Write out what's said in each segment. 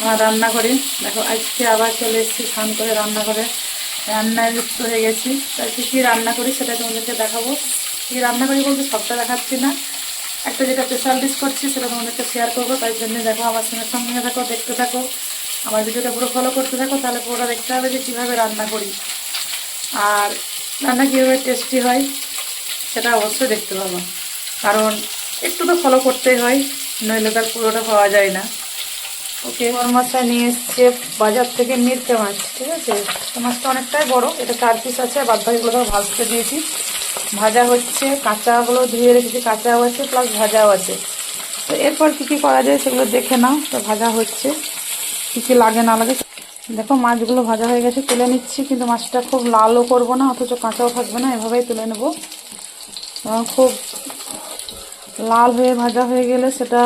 আমার রান্না করি দেখো, আজকে আবার চলে এসেছি স্নান করে রান্না করে রান্নায় যুক্ত হয়ে গেছি। তাই কী কী রান্না করি সেটা তোমাদেরকে দেখাবো। কী রান্না করি বলতে সবটা দেখাচ্ছি না। একটা যেটা স্পেশাল ডিশ করছি সেটা তোমাদেরকে শেয়ার করব। তাই জন্য দেখো, আমার সঙ্গে সঙ্গে থাকো দেখতে থাকো। আমার ভিডিওটা পুরো ফলো করতে থাকো, তাহলে পুরোটা দেখতে হবে যে কীভাবে রান্না করি। আর রান্না কীভাবে টেস্টি হয় সেটা অবশ্যই দেখতে পাবো। কারণ একটু তো ফলো করতেই হয়, নইলে তার পুরোটা পাওয়া যায় না। বড় মাছটা নিয়ে এসছে, বাজার থেকে মিরকে মাছ, ঠিক আছে? মাছটা অনেকটাই বড়, এটা চার পিস আছে বাদ বাকিগুলো তো ভাজতে দিয়েছি। ভাজা হচ্ছে, কাঁচাগুলো ধুয়ে রেখেছি, কাঁচাও আছে প্লাস ভাজাও আছে। তো এরপর কী কী করা যায় সেগুলো দেখে নাও, তো ভাজা হচ্ছে। কী কী লাগে না লাগে, দেখো মাছগুলো ভাজা হয়ে গেছে, তুলে নিচ্ছি, কিন্তু মাছটা খুব লালও করব না, অথচ কাঁচাও থাকবে না, এভাবেই তুলে নেব। খুব লাল হয়ে ভাজা হয়ে গেলে সেটা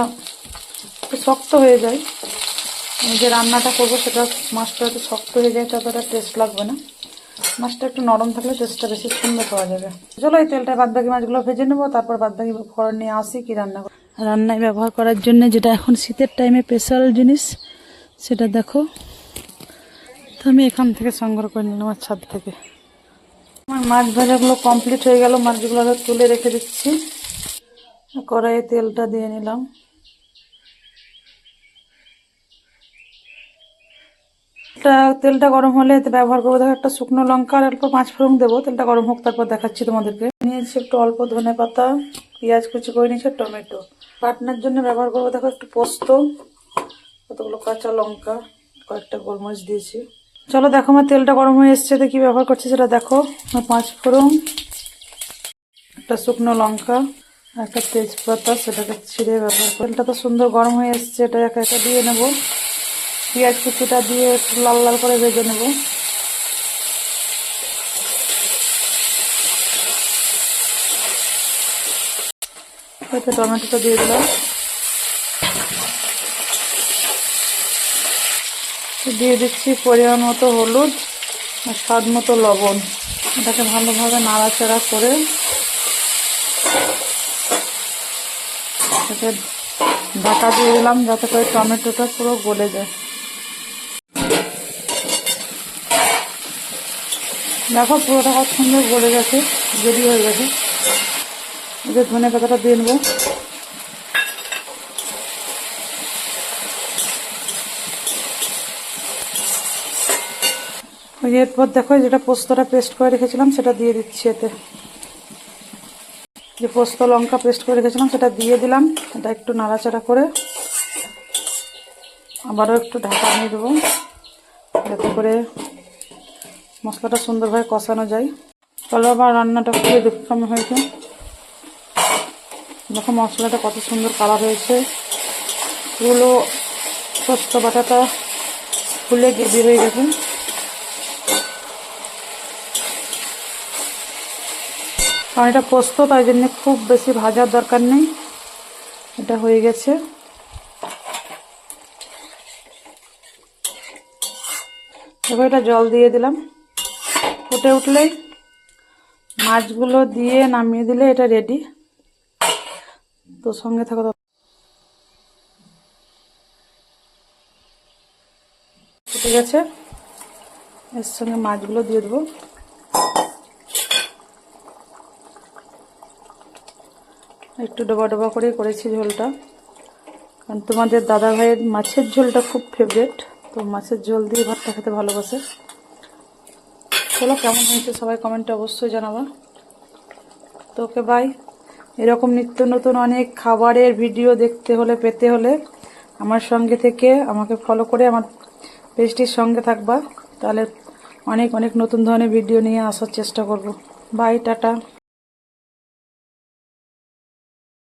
শক্ত হয়ে যায়। আমি যে রান্নাটা করব সেটা মাছটা একটু শক্ত হয়ে যায় ততটা টেস্ট লাগবে না। মাছটা একটু নরম থাকলে টেস্টটা বেশি সুন্দর পাওয়া যাবে। চলো এই তেলটা বাদ বাকি মাছগুলো ভেজে নেব, তারপর বাদ বাকি ফোড়ন নিয়ে আসি কি রান্না রান্নায় ব্যবহার করার জন্য যেটা এখন শীতের টাইমে স্পেশাল জিনিস, সেটা দেখো। তো আমি এখান থেকে সংগ্রহ করে নিলাম আমার ছাদ থেকে। আমার মাছ ভাজাগুলো কমপ্লিট হয়ে গেল, মাছগুলো তুলে রেখে দিচ্ছি। কড়াইয়ে তেলটা দিয়ে নিলাম। তেলটা তেলটা গরম হলে ব্যবহার করব। দেখো, একটা শুকনো লঙ্কা আর অল্প পাঁচ ফোড়ন দেবো। তেলটা গরম হোক, তারপর দেখাচ্ছি তোমাদেরকে। নিয়েছি একটু অল্প ধনে পাতা, পেঁয়াজ কুচি করে নিয়েছি টমেটো। বাটনার জন্য ব্যবহার করব, দেখো, একটু পোস্ত, কতগুলো কাঁচা লঙ্কা, কয়েকটা গোলমরিচ দিয়েছি। চলো, দেখো, আমার তেলটা গরম হয়ে এসছে তো কি ব্যবহার করছি সেটা দেখো। পাঁচ ফোড়ন, একটা শুকনো লঙ্কা একটা তেজপাতা, সেটাকে ছিঁড়ে ব্যবহার তেলটা তো সুন্দর গরম হয়ে এসছে, এটা একা একা দিয়ে নেব। পেঁয়াজ কুচিটা দিয়ে একটু লাল লাল করে ভেজে নেব। হয়তো টমেটোটা দিয়ে দিলাম। দিয়ে দিচ্ছি পরিমাণ মতো হলুদ আর স্বাদ মতো লবণ। এটাকে ভালোভাবে নাড়াচাড়া করে ঢাকা দিয়ে দিলাম যাতে করে টমেটোটা পুরো গলে যায়। দেখো, পুরোটা কত সুন্দর গলে গেছে রেডি হয়ে গেছে। যে ধনে পাতাটা দিয়ে নেব। এরপর দেখো যেটা পোস্তটা পেস্ট করে রেখেছিলাম, সেটা দিয়ে দিচ্ছি এতে। যে পোস্ত লঙ্কা পেস্ট করে রেখেছিলাম, সেটা দিয়ে দিলাম। এটা একটু নাড়াচাড়া করে আবারও একটু ঢাকা নিয়ে দেবো। যাতে করে মশলাটা সুন্দরভাবে কষানো যায়। চলো আবার রান্নাটা খুবই দুঃখম হয়েছে। দেখো মশলাটা কত সুন্দর কালার হয়েছে। পুরো পোস্ত বাটাটা ফুলে গ্রেভি হয়ে গেছে। কারণ এটা পোস্ত, তাই জন্য খুব বেশি ভাজার দরকার নেই। এটা হয়ে গেছে। এবার এটা জল দিয়ে দিলাম। ফুটে উঠলেই মাছগুলো দিয়ে নামিয়ে দিলে এটা রেডি তো সঙ্গে থাকো ফুটে গেছে। এর সঙ্গে মাছগুলো দিয়ে দেবো। একটু ডোবা ডোবা করে করেছি ঝোলটা। কারণ তোমাদের দাদা ভাইয়ের মাছের ঝোলটা খুব ফেভারেট তো মাছের ঝোল দিয়ে ভাতটা খেতে ভালোবাসে। চলো, কেমন হয়েছে সবাই কমেন্টে অবশ্যই জানাব। তো ওকে বাই এরকম নিত্য নতুন অনেক খাবারের ভিডিও দেখতে হলে, পেতে হলে আমার সঙ্গে থেকে আমাকে ফলো করে আমার পেজটির সঙ্গে থাকবা। তাহলে অনেক অনেক নতুন ধরনের ভিডিও নিয়ে আসার চেষ্টা করব। Bye tata.